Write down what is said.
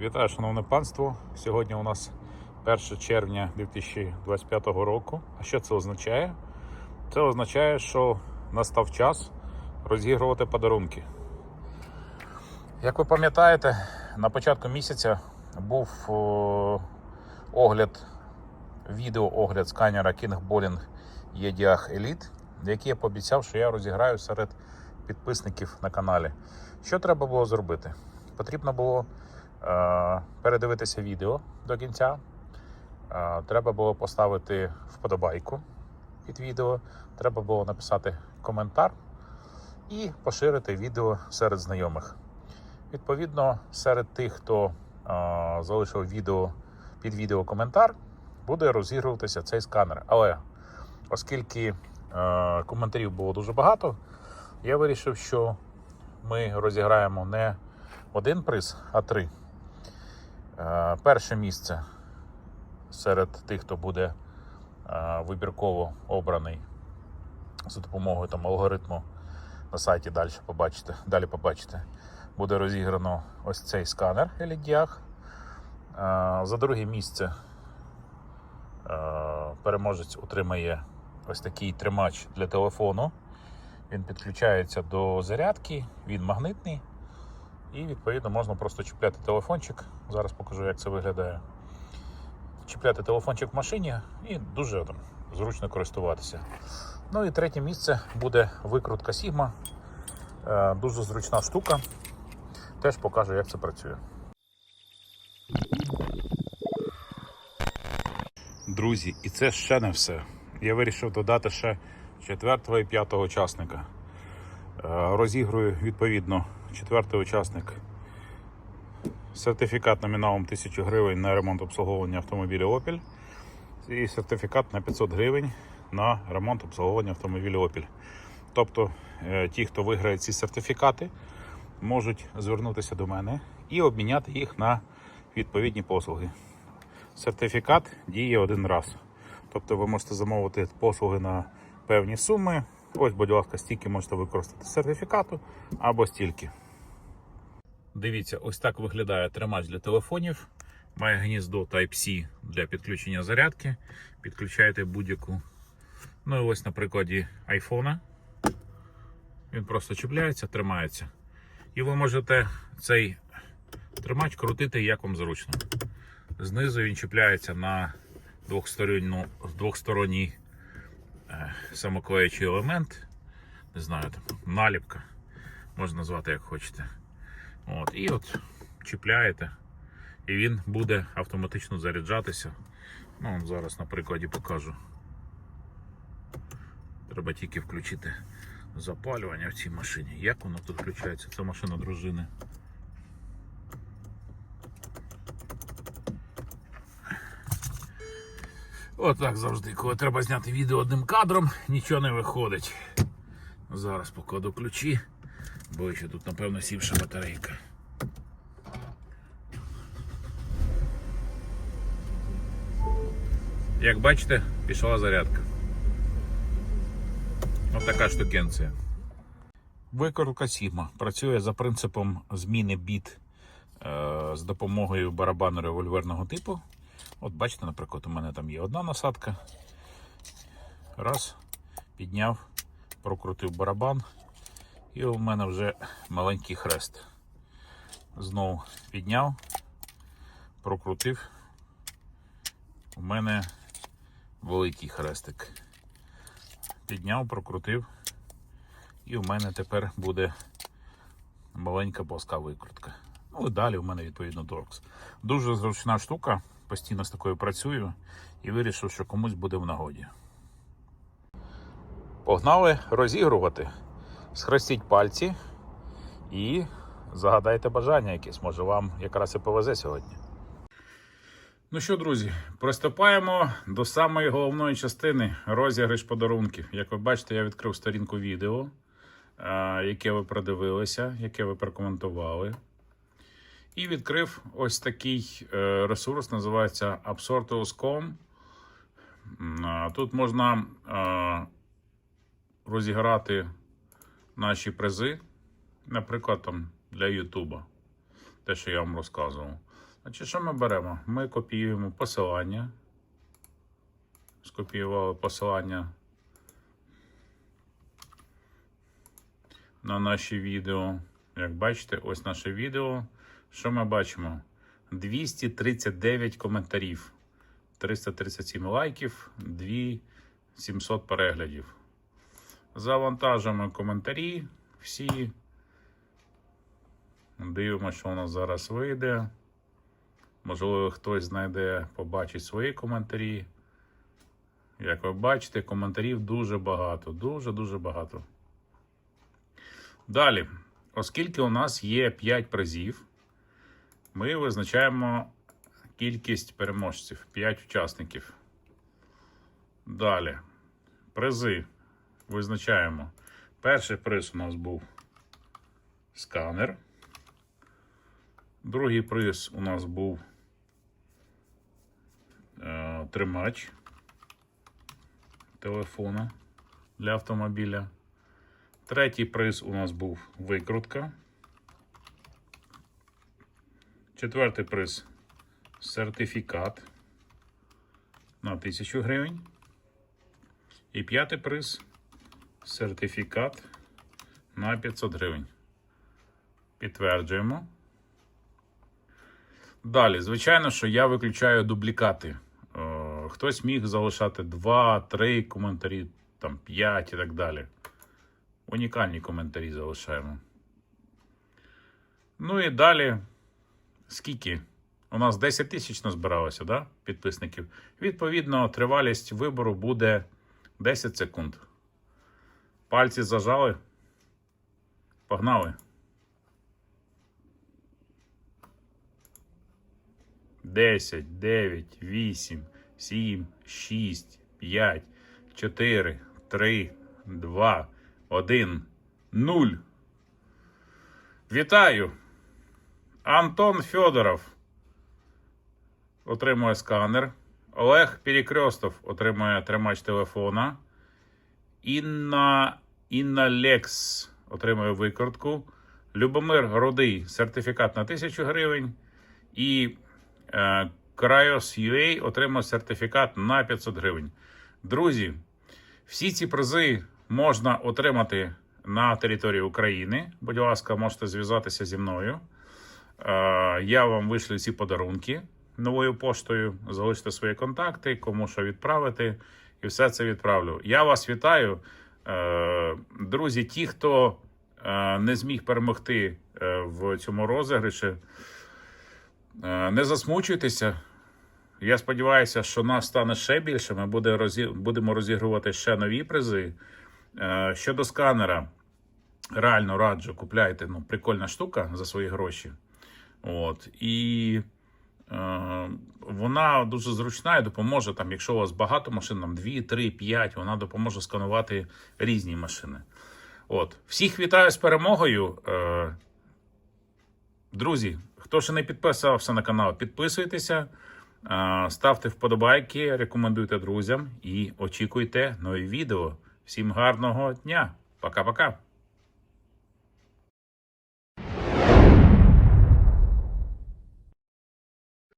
Вітаю, шановне панство. Сьогодні у нас 1 червня 2025 року. А що це означає? Це означає, що настав час розігрувати подарунки. Як ви пам'ятаєте, на початку місяця був огляд, відеоогляд сканера King Bowling EDH Elite, який я пообіцяв, що я розіграю серед підписників на каналі. Що треба було зробити? Потрібно було передивитися відео до кінця. Е, треба було поставити вподобайку під відео. Треба було написати коментар і поширити відео серед знайомих. Відповідно, серед тих, хто е, залишив відео під відео коментар, буде розігруватися цей сканер. Але оскільки е, коментарів було дуже багато, я вирішив, що ми розіграємо не один приз, а три. Е, Перше місце серед тих, хто буде е, вибірково обраний за допомогою там, алгоритму на сайті далі побачите, далі побачите, буде розіграно ось цей сканер LDH. Е, За друге місце е, переможець отримає ось такий тримач для телефону. Він підключається до зарядки, він магнитний. І відповідно можна просто чіпляти телефончик. Зараз покажу, як це виглядає. Чіпляти телефончик в машині і дуже там, зручно користуватися. Ну і третє місце буде викрутка Sigma. Е, Дуже зручна штука. Теж покажу, як це працює. Друзі, і це ще не все. Я вирішив додати ще четвертого і п'ятого учасника. Е, Розігрую відповідно четвертий учасник. Сертифікат номіналом 1000 гривень на ремонт обслуговування автомобіля Opel. І сертифікат на 500 гривень на ремонт обслуговування автомобіля Opel. Тобто е, ті, хто виграє ці сертифікати, можуть звернутися до мене і обміняти їх на відповідні послуги. Сертифікат діє один раз. Тобто ви можете замовити послуги на певні суми. Ось, будь ласка, стільки можете використати сертифікату або стільки. Дивіться, ось так виглядає тримач для телефонів. Має гніздо Type-C для підключення зарядки. Підключаєте будь-яку. Ну і ось на прикладі iPhone. Він просто чіпляється, тримається. І ви можете цей тримач крутити як вам зручно. Знизу він чіпляється на двохсторонній самоклеючий елемент. Не знаю, там наліпка. Можна назвати як хочете. От, і от чіпляєте, і він буде автоматично заряджатися. Ну, зараз на прикладі покажу. Треба тільки включити запалювання в цій машині. Як воно тут включається? Це машина дружини. Отак завжди, коли треба зняти відео одним кадром, нічого не виходить. Зараз покладу ключі, бо ще тут, напевно, сівша батарейка. Як бачите, пішла зарядка. Ось така штукенція. Викрутка Sigma працює за принципом зміни біт е, з допомогою барабану револьверного типу. От бачите, наприклад, у мене там є одна насадка. Раз, підняв, прокрутив барабан, і у мене вже маленький хрест. Знову підняв, прокрутив. У мене великий хрестик. Підняв, прокрутив. І у мене тепер буде маленька плоска викрутка. Ну і далі у мене відповідно торкс. Дуже зручна штука, постійно з такою працюю і вирішив, що комусь буде в нагоді. Погнали розігрувати. Схрестіть пальці і загадайте бажання якесь. Може вам якраз і повезе сьогодні. Ну що, друзі, приступаємо до самої головної частини розіграш подарунків. Як ви бачите, я відкрив сторінку відео, яке ви продивилися, яке ви прокоментували. І відкрив ось такий е, ресурс, називається Absortus.com. Тут можна е, розіграти наші призи, наприклад, там для Ютуба. Те, що я вам розказував. Значить, що ми беремо? Ми копіюємо посилання. Скопіювали посилання на наші відео. Як бачите, ось наше відео. Що ми бачимо? 239 коментарів, 337 лайків, 2700 переглядів. Завантажуємо коментарі всі. Дивимося, що у нас зараз вийде. Можливо, хтось знайде, побачить свої коментарі. Як ви бачите, коментарів дуже багато. Дуже-дуже багато. Далі, оскільки у нас є 5 призів, ми визначаємо кількість переможців 5 учасників. Далі, призи визначаємо. Перший приз у нас був сканер. Другий приз у нас був е, тримач телефона для автомобіля. Третій приз у нас був викрутка. Четвертий приз сертифікат на 1000 гривень. І п'ятий приз сертифікат на 500 гривень. Підтверджуємо. Далі, звичайно, що я виключаю дублікати. Е, Хтось міг залишати 2, 3 коментарі, там 5 і так далі. Унікальні коментарі залишаємо. Ну і далі, скільки? У нас 10 тисяч назбиралося, да? підписників. Відповідно, тривалість вибору буде 10 секунд. Пальці зажали. Погнали. 10, 9, 8, 7, 6, 5, 4, 3, 2, 1, 0. Вітаю! Антон Федоров отримує сканер. Олег Перекрестов отримує тримач телефона. Інна, Інна Лекс отримує викрутку. Любомир Рудий сертифікат на 1000 гривень. І е, Крайос UA отримав сертифікат на 500 гривень. Друзі, всі ці призи можна отримати на території України. Будь ласка, можете зв'язатися зі мною. Е, Я вам вишлю ці подарунки новою поштою. Залиште свої контакти, кому що відправити, і все це відправлю. Я вас вітаю. Е, Друзі, ті, хто е, не зміг перемогти в цьому розіграші, не засмучуйтеся. Я сподіваюся, що нас стане ще більше. Ми будемо розігрувати ще нові призи. Щодо сканера, реально раджу, купляйте. Ну, прикольна штука за свої гроші. От. І е, вона дуже зручна і допоможе, там, якщо у вас багато машин, там 2, 3, 5, вона допоможе сканувати різні машини. От. Всіх вітаю з перемогою. Е, друзі, хто ще не підписався на канал, підписуйтеся, е, ставте вподобайки, рекомендуйте друзям і очікуйте нові відео. Всім гарного дня. Пока-пока.